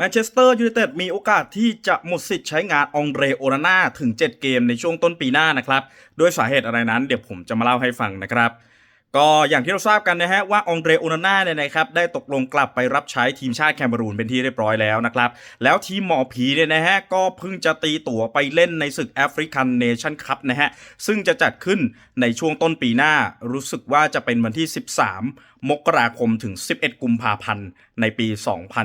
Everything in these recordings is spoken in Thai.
แมนเชสเตอร์ยูไนเต็ดมีโอกาสที่จะหมดสิทธิ์ใช้งานองเรโอนาน่าถึง 7 เกมในช่วงต้นปีหน้านะครับ ด้วยสาเหตุอะไรนั้นเดี๋ยวผมจะมาเล่าให้ฟังนะครับ ก็อย่างที่เราทราบกันนะฮะว่าองเดรโอนาน่าเนี่ยนะครับได้ตกลงกลับไปรับใช้ทีมชาติแคเมรูนเป็นที่เรียบร้อยแล้วนะครับแล้วทีมหมอผีเนี่ยนะฮะก็เพิ่งจะตีตั๋วไปเล่นในศึกแอฟริกันเนชั่นคัพนะฮะซึ่งจะจัดขึ้นในช่วงต้นปีหน้ารู้สึกว่าจะเป็นวันที่ 13 มกราคมถึง 11 กุมภาพันธ์ในปี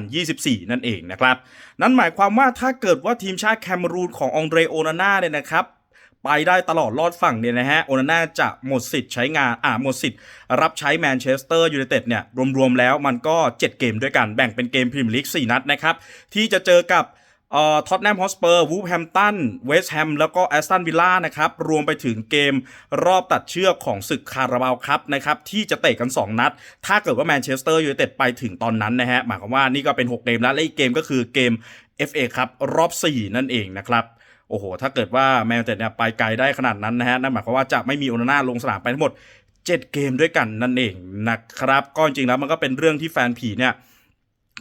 2024 นั่นเองนะครับนั่นหมายความว่าถ้าเกิดว่าทีมชาติแคเมรูนขององเดรโอนาน่าเนี่ยนะครับ ไปได้ตลอดรอดฝั่งเนี่ยนะฮะโอนาน่าจะหมดสิทธิ์ใช้งานอ่าหมดสิทธิ์รับใช้แมนเชสเตอร์ยูไนเต็ดเนี่ยรวมๆแล้วมันก็ 7 เกมด้วยกันแบ่งเป็นเกมพรีเมียร์ลีก4นัดนะครับที่จะเจอกับเอ่อท็อตแนมฮอสเปอร์วูฟแฮมตันเวสต์แฮมแล้วก็แอสตันวิลล่านะครับ รวมไปถึงเกมรอบตัดเชือกของศึกคาราบาวครับนะครับ ที่จะเตะกัน 2 นัด ถ้าเกิดว่าแมนเชสเตอร์ยูไนเต็ดไปถึงตอนนั้นนะฮะ หมายความว่านี่ก็เป็น 6 เกมแล้ว และอีกเกมก็คือเกม FA ครับรอบ 4 นั่นเองนะครับโอ้โห ถ้าเกิดว่าแมนยูไนเต็ดเนี่ยไปไกลได้ขนาดนั้นนะฮะ นั่นหมายความว่าจะไม่มีโอนาน่าลงสนามไปทั้งหมด 7 เกมด้วยกันนั่นเองนะครับ ก็จริงๆแล้วมันก็เป็นเรื่องที่แฟนผีเนี่ย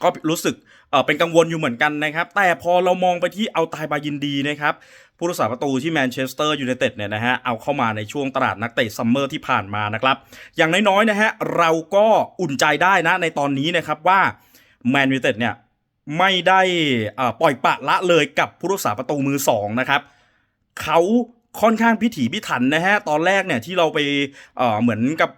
ก็รู้สึกเออเป็นกังวลอยู่เหมือนกันนะครับ แต่พอเรามองไปที่เอาตายบายินดีนะครับ ผู้รักษาประตูที่แมนเชสเตอร์ยูไนเต็ดเนี่ยนะฮะ เอาเข้ามาในช่วงตลาดนักเตะซัมเมอร์ที่ผ่านมานะครับ อย่างน้อยๆนะฮะ เราก็อุ่นใจได้นะในตอนนี้นะครับว่าแมนยูไนเต็ดเนี่ย ไม่ได้ปล่อยปะละเลยกับผู้รักษาประตูมือสองนะครับเขาค่อนข้างพิถีพิถันนะฮะตอนแรกเนี่ยที่เราไปเหมือนกับ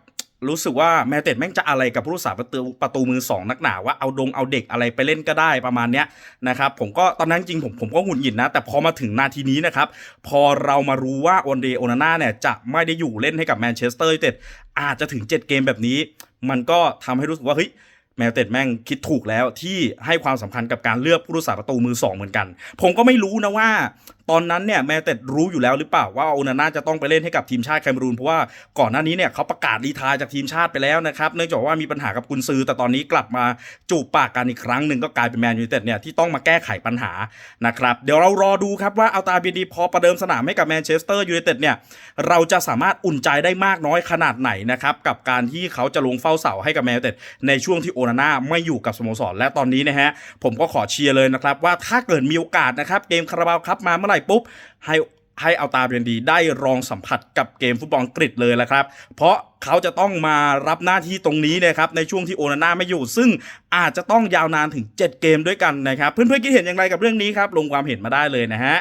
รู้สึกว่าแมนเต็ดแม่งจะอะไรกับผู้รักษาประตูประตูมือสองนักหนาว่าเอาดงเอาเด็กอะไรไปเล่นก็ได้ประมาณเนี้ยนะครับผมก็ตอนนั้นจริงผมผมก็หงุดหงิดนะ แต่พอมาถึงนาทีนี้นะครับ พอเรามารู้ว่าโอนเดโอนาน่าเนี่ยจะไม่ได้อยู่เล่นให้กับแมนเชสเตอร์ยูไนเต็ดอาจจะถึง 7 เกมแบบนี้ มันก็ทำให้รู้สึกว่าเฮ้ย แมวเต็ดแม่งคิดถูกแล้วที่ให้ความสำคัญกับการเลือกผู้รักษาประตูมือสองเหมือนกัน ผมก็ไม่รู้นะว่า ตอนนั้นเนี่ยแมวเต็ดรู้อยู่แล้วหรือเปล่าว่าโอนาน่าจะต้องไปเล่นให้กับทีมชาติแคเมรูนเพราะว่าก่อนหน้านี้เนี่ยเขาประกาศรีทายจากทีมชาติไปแล้วนะครับเนื่องจากว่ามีปัญหากับกุนซือแต่ตอนนี้กลับมาจูบปากกันอีกครั้งหนึ่งก็กลายเป็นแมนยูเต็ดเนี่ยที่ต้องมาแก้ไขปัญหานะครับเดี๋ยวเรารอดูครับว่าเอาตาบีดีพอประเดิมสนามให้กับแมนเชสเตอร์ยูไนเต็ดเนี่ยเราจะสามารถอุ่นใจได้มากน้อยขนาดไหนนะครับกับการที่เขาจะลงเฝ้าเสาให้กับแมนยูเต็ดในช่วงที่โอนาน่าไม่อยู่กับสโมสร และตอนนี้นะฮะผมก็ขอเชียร์เลยนะครับว่าถ้าเกิดมีโอกาสนะครับเกมคาราบาวครับมาเมื่อไหร่ปุ๊บให้ให้เอาตาเบียนดีได้รองสัมผัสกับเกมฟุตบอลอังกฤษเลยแหละครับ เพราะเขาจะต้องมารับหน้าที่ตรงนี้นะครับในช่วงที่โอนาน่าไม่อยู่ ซึ่งอาจจะต้องยาวนานถึง 7 เกมด้วยกันนะครับ เพื่อนๆคิดเห็นอย่างไรกับเรื่องนี้ครับ ลงความเห็นมาได้เลยนะฮะ